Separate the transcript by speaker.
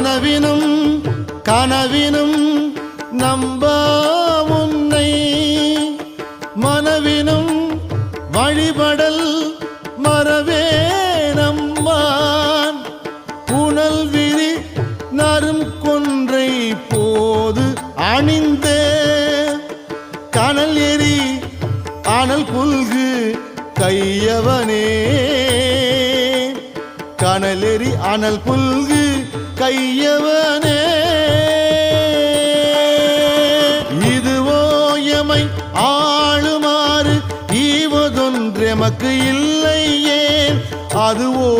Speaker 1: கனவினும் கனவினும் நம்ப உன்னை. மனவினும் வழிபடல் மறவே நம்மான் புனல் விரி நரும் கொன்றை போது அணிந்தே. கனல் எரி அனல் புல்கு கையவனே. கனலெறி அனல் புல்கு கையவனே. இதுவோ எமை ஆளுமாறு ஈவதொன்றெமக்கு இல்லை ஏன்? அதுவோ